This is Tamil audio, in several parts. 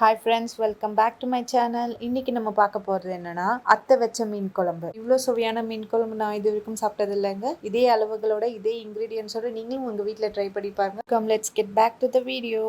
Hi friends welcome back to my channel இன்னைக்கு நம்ம பார்க்க போகிறது என்னன்னா அத்தை வச்ச மீன் குழம்பு. இவ்வளோ சுவையான மீன் குழம்பு நான் இது வரைக்கும் சாப்பிட்டது இல்லைங்க இதே அளவுகளோட இதே இன்க்ரீடியன்ஸோட நீங்களும் உங்கள் வீட்டில் ட்ரை பண்ணி பாருங்க. Come let's get back to the video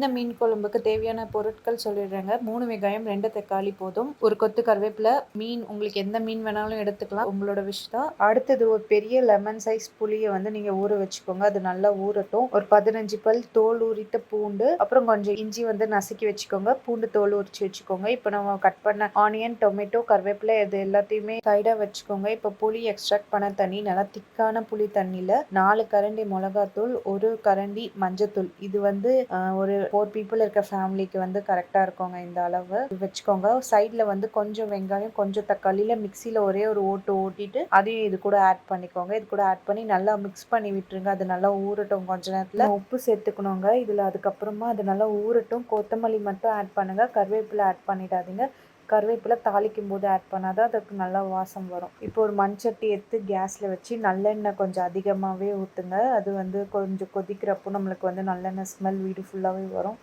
இந்த மீன் குழம்புக்கு தேவையான பொருட்கள் சொல்லிடுறேங்க. மூணு வெங்காயம் ரெண்டு தக்காளி போதும். ஒரு கொத்து கருவேப்பிலை மீன் உங்களுக்கு எந்த மீன் வேணாலும் எடுத்துக்கலாம். உங்களோட விஷ் தான். அடுத்தது ஒரு பெரிய லெமன் சைஸ் புளியை வந்து நீங்க ஊற வச்சுக்கோங்க. அது நல்லா ஊறட்டும். ஒரு பதினஞ்சு பல் தோல் ஊறிட்ட பூண்டு அப்புறம் கொஞ்சம் இஞ்சி வந்து நசுக்கி வச்சுக்கோங்க. பூண்டு தோல் உரிச்சு வச்சுக்கோங்க. இப்போ நம்ம கட் பண்ண ஆனியன் டொமேட்டோ கருவேப்பிலை இது எல்லாத்தையுமே சைடாக வச்சுக்கோங்க. இப்போ புளி எக்ஸ்ட்ராக்ட் பண்ண தண்ணி நல்லா திக்கான புளி தண்ணியில் நாலு கரண்டி மிளகாத்தூள் ஒரு கரண்டி மஞ்சத்தூள். இது வந்து ஒரு ஃபோர் பீப்புள் இருக்க ஃபேமிலிக்கு வந்து கரெக்டாக இருக்குங்க இந்த அளவு. வச்சுக்கோங்க. சைடில் வந்து கொஞ்சம் வெங்காயம் கொஞ்சம் தக்காளியில் மிக்சியில் ஒரே ஒரு ஓட்டு ஓட்டிட்டு அதையும் இது கூட ஆட் பண்ணிக்கோங்க. இது கூட ஆட் பண்ணி நல்லா மிக்ஸ் பண்ணி விட்டுருங்க. அது நல்லா ஊறட்டும் கொஞ்ச நேரத்தில். உப்பு சேர்த்துக்கணுங்க. இதில் அதுக்கப்புறமா அது நல்லா ஊறட்டும். கொத்தமல்லி மட்டும் ஆட் பண்ணுங்கள் கருவேப்பிலை ஆட் பண்ணிடாதீங்க. கருவேப்பிலை தாளிக்கும் போது ஆட் பண்ணாதான் அதுக்கு நல்லா வாசம் வரும். இப்போ ஒரு மண்சட்டி எடுத்து கேஸில் வச்சு நல்லெண்ணெய் கொஞ்சம் அதிகமாகவே ஊற்றுங்க அது வந்து கொஞ்சம் கொதிக்கிறப்போ நம்மளுக்கு வந்து நல்லெண்ணெய் ஸ்மெல் வீடு ஃபுல்லாகவே வரும்.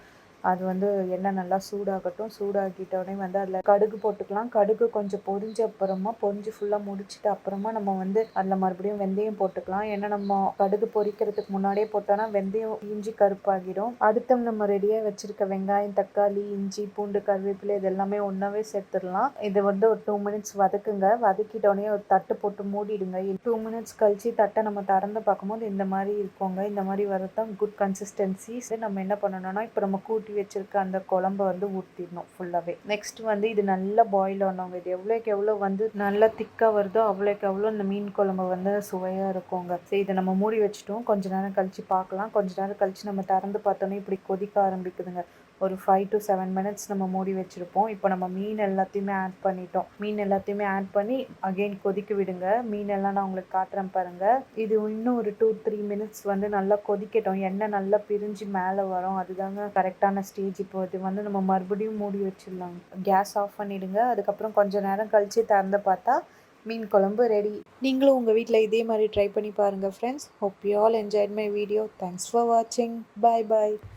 அது வந்து எண்ணெய் நல்லா சூடாகட்டும். சூடாக்கிட்டோடனே வந்து அதில் கடுகு போட்டுக்கலாம். கடுகு கொஞ்சம் பொரிஞ்ச அப்புறமா பொரிஞ்சு ஃபுல்லாக முடிச்சிட்டு அப்புறமா நம்ம வந்து அதில் மறுபடியும் வெந்தயம் போட்டுக்கலாம். ஏன்னா நம்ம கடுகு பொரிக்கிறதுக்கு முன்னாடியே போட்டோன்னா வெந்தயம் இஞ்சி கருப்பாகிடும். அடுத்து நம்ம ரெடியாக வச்சுருக்க வெங்காயம் தக்காளி இஞ்சி பூண்டு கருவேப்பிலை இது எல்லாமே ஒன்றாவே சேர்த்துடலாம். இது வந்து ஒரு டூ மினிட்ஸ் வதக்குங்க. வதக்கிட்டோடனே ஒரு தட்டு போட்டு மூடிடுங்க. டூ மினிட்ஸ் கழித்து தட்டை நம்ம திறந்து பார்க்கும்போது இந்த மாதிரி இருக்கோங்க. இந்த மாதிரி வரதான் குட் கன்சிஸ்டன்சி நம்ம என்ன பண்ணணும்னா இப்போ நம்ம கூட்டு வச்சிருக்க அந்த குழம்ப வந்து ஊற்றிடணும் ஃபுல்லாகவே நெக்ஸ்ட் வந்து இது நல்லா பாயில் ஆனவங்க இது எவ்வளோக்கு எவ்வளோ வந்து நல்லா திக்காக வருதோ அவ்வளோக்கு எவ்வளோ இந்த மீன் குழம்பு வந்து சுவையாக இருக்குங்க. சரி இதை நம்ம மூடி வச்சுட்டோம். கொஞ்ச நேரம் கழித்து பார்க்கலாம். கொஞ்ச நேரம் கழித்து நம்ம திறந்து பார்த்தோன்னே இப்படி கொதிக்க ஆரம்பிக்குதுங்க. ஒரு ஃபைவ் டு செவன் மினிட்ஸ் நம்ம மூடி வச்சுருப்போம். இப்போ நம்ம மீன் எல்லாத்தையுமே ஆட் பண்ணிட்டோம். மீன் எல்லாத்தையுமே ஆட் பண்ணி அகெயின் கொதிக்க விடுங்க. மீன் எல்லாம் நான் உங்களுக்கு காட்டுறேன் பாருங்க. இது இன்னும் ஒரு டூ த்ரீ மினிட்ஸ் வந்து நல்லா கொதிக்கட்டும். எண்ணெய் நல்லா பிரிஞ்சு மேலே வரும். அதுதாங்க கரெக்டான ஸ்டேஜ் இப்போ இது வந்து நம்ம மறுபடியும் மூடி வச்சிடலாம். கேஸ் ஆஃப் பண்ணிவிடுங்க அதுக்கப்புறம் கொஞ்ச நேரம் கழித்து திறந்து பார்த்தா மீன் குழம்பு ரெடி நீங்களும் உங்கள் வீட்டில் இதே மாதிரி ட்ரை பண்ணி பாருங்கள் friends hope you all enjoyed my video thanks for வாட்சிங் பாய் பாய்